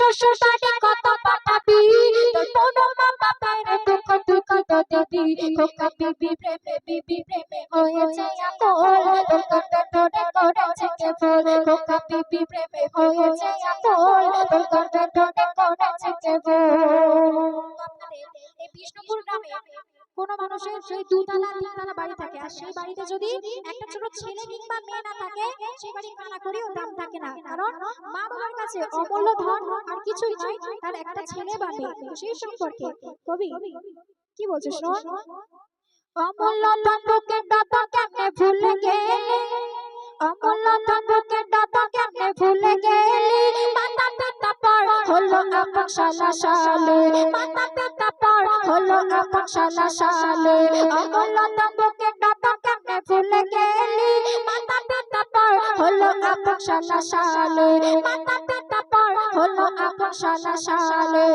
শ্বশুর বাড়ি কত পাঠাবি তোর বড় মা বাবার দুঃখ তুই কত দিবি খোকা বিবি প্রেমে বিবি প্রেমে হয়েছে আকল তোর কত ধরে করেছে কেবল। খোকা বিষ্ণুপুর গ্রামে কোনো মানুষের সেই দুতলা তিনতলা বাড়ি থাকে। আর সেই বাড়িতে যদি একটা ছোট ছেলে কিংবা মেয়ে না থাকে, সেই বাড়ি কানা করেও দাম থাকে না। কারণ মা বাবার কাছে অমূল্য ধন আর কিছুই নয় তার একটা ছেলে বা মেয়ে। সেই সম্পর্কে, কবি, কি বলছিস শোন? অমূল্য ধন বুকে দাদা কেমনে ভুলে গেলি? অমূল্য ধন বুকে দাদা কেমনে ভুলে গেলি? মাতা পিতা পর হলো আপন শালা শালে মাতা পিতা পর হলো আপন শালা শালে অমূল্য ধন বুকে দাদা কেমনে ভুলে গেলি? মাতা পিতা পর হলো আপন শালা শালে মাতা পিতা পর হলো আপন শালা শালে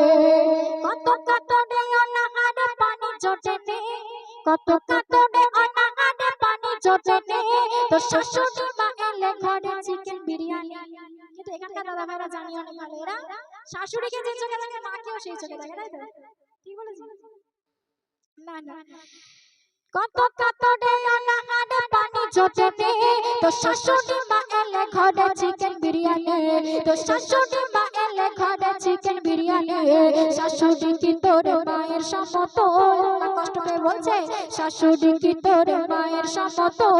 কত কত রে অনাহারে পানি জোটে কত কত রে অনাহারে পানি জোটে নে তো না ভালো এরা শাশুড়িকে যে চোখে মাকেও সেই চোখে তাই তো? বলেছি? না না। কত কত পানি তো শাশুড়ি মা এলে ঘরে চিকেন বিরিয়ানি। তো শাশুড়ি মা এলে ঘরে চিকেন বিরিয়ানি। শাশুড়ি কি তোর মায়ের সমতল? না কষ্ট পেয়ে বলছে, শাশুড়ি কি তোর মায়ের সমতল?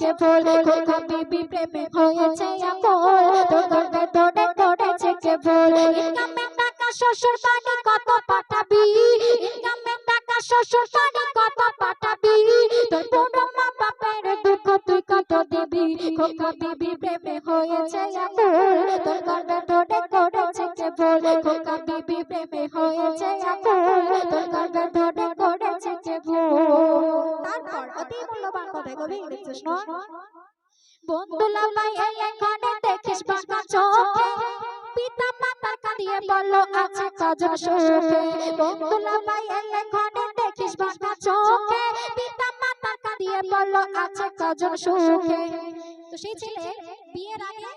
করেছে কে বল খোকা বিবি প্রেমে হয়েছে আকল তোর ভেতরে করেছে কে বল ইনকামে টাকা, শ্বশুর বাড়ি কত পাঠাবি? ইনকামে টাকা, শ্বশুর বাড়ি কত পাঠাবি? তোর বড় মা বাপের দুঃখ তুই কত দিবি? খোকা বিবি প্রেমে হয়েছে আকল তোর গর্বে ধরে করেছে কে বল খোকা বিবি প্রেমে হয়েছে আকল বন্ধু এলে ঘরে দেখিস বাঁকা চোখে? পিতা মাতার কাঁদিয়ে বলল আছে কজন সুখে? বন্ধু এলে ঘরে দেখিস বাঁকা চোখে? পিতা মাতার কাঁদিয়ে বলল আছে কজন সুখে? তো সেই ছেলে বিয়ের আগে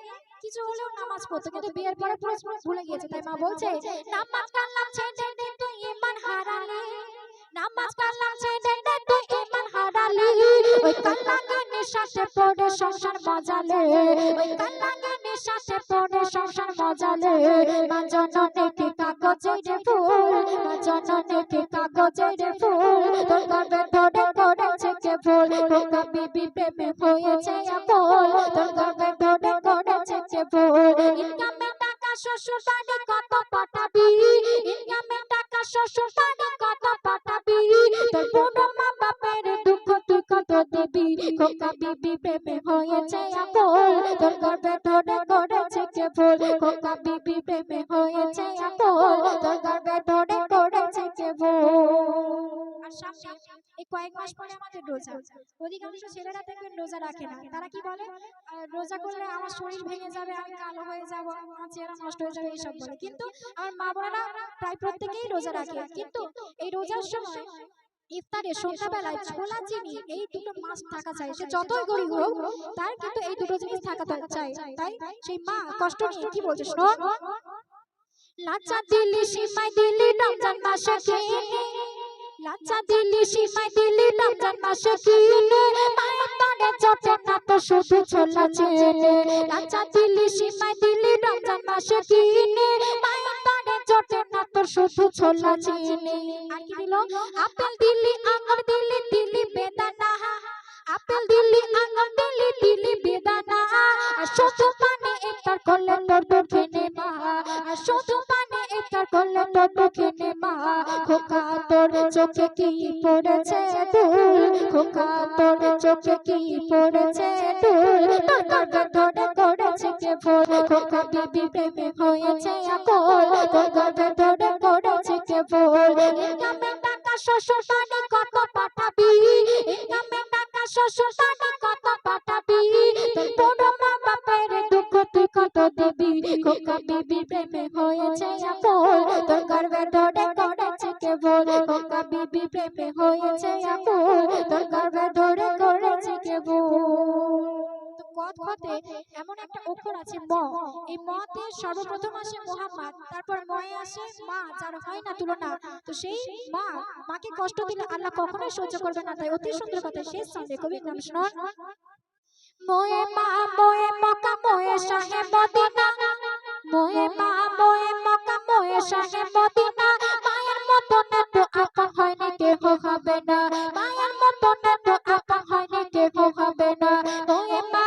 কিছু হলেও নামাজ পড়তো, কিন্তু বিয়ের পরে পুরো ভুলে গিয়েছে। তাই মা বলছে, নামাজ কালাম ছেড়ে দে, তুই ইমান হারালি। নামাজ কালাম ছেড়ে নিঃশ্বাসে পড়ে সংসার মজালে। ওই কালাঙ্গে নিঃশ্বাসে পড়ে সংসার মজালে। মা জননে কি কাগজে ফুল, মা জননে কি কাগজে ফুল। তোর গর্বে ধরে করেছে কে ফুল বিবি প্রেমে হয়েছে আপল তোর গর্বে ধরে করেছে কে ফুল ইনকামে টাকা, শ্বশুর বাড়ি কত পাঠাবি? ইনকামে টাকা, শ্বশুর বাড়ি কত পাঠাবি? তোর বিবি প্রেমে হয়েছে আপল তোর গর্বে ধরে করেছে কে বিবি প্রেমে হয়েছে আপল তোর গর্বে ধরে করেছে কে এই কয়েক মাস পরে আমাদের রোজা অধিকাংশ ছেলেরা দেখবেন রোজা রাখে না তারা কি বলে রোজা করলে আমার শরীর ভেঙে যাবে আমি কালো হয়ে যাব আমার চেহারা নষ্ট হয়ে যাবে এইসব বলে কিন্তু আমার মা বোনেরা প্রায় প্রত্যেকেই রোজা রাখে কিন্তু এই রোজার সময় ইফতারে সন্ধ্যাবেলায় ছোলা চিনি এই দুটো মাছ থাকা চাই। সে যতই গরিব হোক তার কিন্তু এই দুটো জিনিস থাকা চাই। তাই সেই মা কষ্ট নিয়ে কি বলছে শোন? লাচা দিলি সিমাই দিলি রমজান মাসে কিনে লাচা দিলি সিমাই দিলি রমজান মাসে কিনে মায়ের চটে না তো শুধু ছোলা চেনে। লাচা দিলি সিমাই দিলি রমজান মাসে কিনে মায়ের তরে চটে না তো শুধু ছোলা চেনে আর কি দিল? আপেল দিলি, আঙুর দিলি দিলি বেদানা। আপেল দিলি, আঙুর দিলি দিলি বেদানা। আর শুধু পানে একটার করলে তোর দুঃখে নে মা আর শুধু পানে একটার করলে তোর দুঃখে নে মা খোকা তোর চোখে কি পড়েছে দুল খোকা তোর চোখে কি পড়েছে দুল তোর গর্বে ধরে করেছে কে ফুল খোকা বিবি প্রেমে হয়েছে আকল। তোর গর্বে ধরে করেছে কে ফুল ইনকামে টাকা শ্বশুর বাড়ি কত পাঠাবি? ইনকামে টাকা শ্বশুর বাড়ি কত পাঠাবি? তোর বড় মা বাপের দুঃখ তুই কত দিবি? খোকা বিবি প্রেমে হয়েছে আপল তোর গর্বে ধরে করেছে কেবল খোকা বিবি প্রেমে হয়েছে আপল তোর গর্বে ধরে করেছে কেবল তো খতে এমন একটা অক্ষর আছে ম। এই মতে সর্বপ্রথম আসে মোহাম্মদ, তারপর ময়ে আসে মা, যার হয় না তুলনা। তো সেই মা, মাকে কষ্ট দিলে আল্লাহ কখনোই সহ্য করবে না। তাই অতি সুন্দর কথা, শেষ ছন্দে কবির নাম শুনুন মোয়ে মা, মোয়ে মক্কা, মোয়ে শাহে মদিনা। মোয়ে মা, মোয়ে মক্কা, মোয়ে শাহে মদিনা। মায়ের মতন এত আপন হয়নি, কেহ হবে না। মায়ের মতন এত আপন হয়নি, কেহ হবে না। মোয়ে মা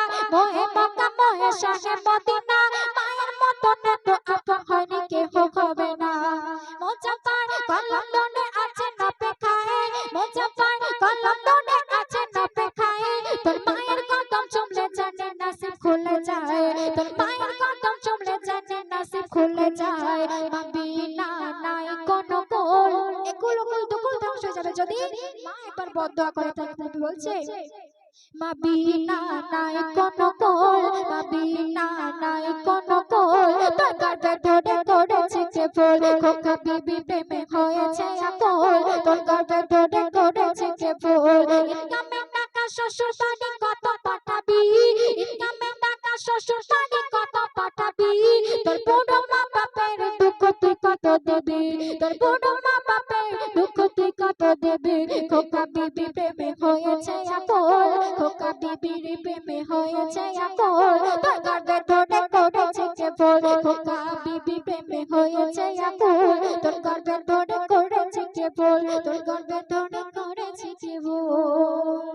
শাহে মদিনা, মায়ের মতন এত আপন হয়নি, কেহ হবে না। মোজাফার কলম দনে আছে না পেখায় মোজাফার কলম দনে আছে না পেখায়। তোর মায়ের কদম চুমলে জানে নাসিব খুলে যায়, তোর মায়ের কদম চুমলে জানে নাসিব খুলে যায়। মাবি না নাই কোন কোল একুল কুল দুকুল ধ্বংস হয়ে যাবে যদি মা একবার বদদোয়া করে তাকে বলছে মাবি না নাই কোন কোল মাবি না নাই কোন কোল তোর গর্বে ধরে করেছে কে ফুল খোকা বিবি প্রেমে হয়েছে আকল তোর গর্বে ধরে করেছে কে ফুল ইনকামে টাকা শ্বশুর বাড়ি কত পাঠাবি? ইনকামে টাকা শ্বশুর বাড়ি কত পাঠাবি? তোর বুড়ো তোর তোর গর্বে ঠোঁটে করেছে ফুল খোকা বিবি প্রেমে হয়েছে আকুল তোর গর্বে ঠোঁটে করেছে ফুল তোর গর্বে ঠোঁটে করেছে ফুল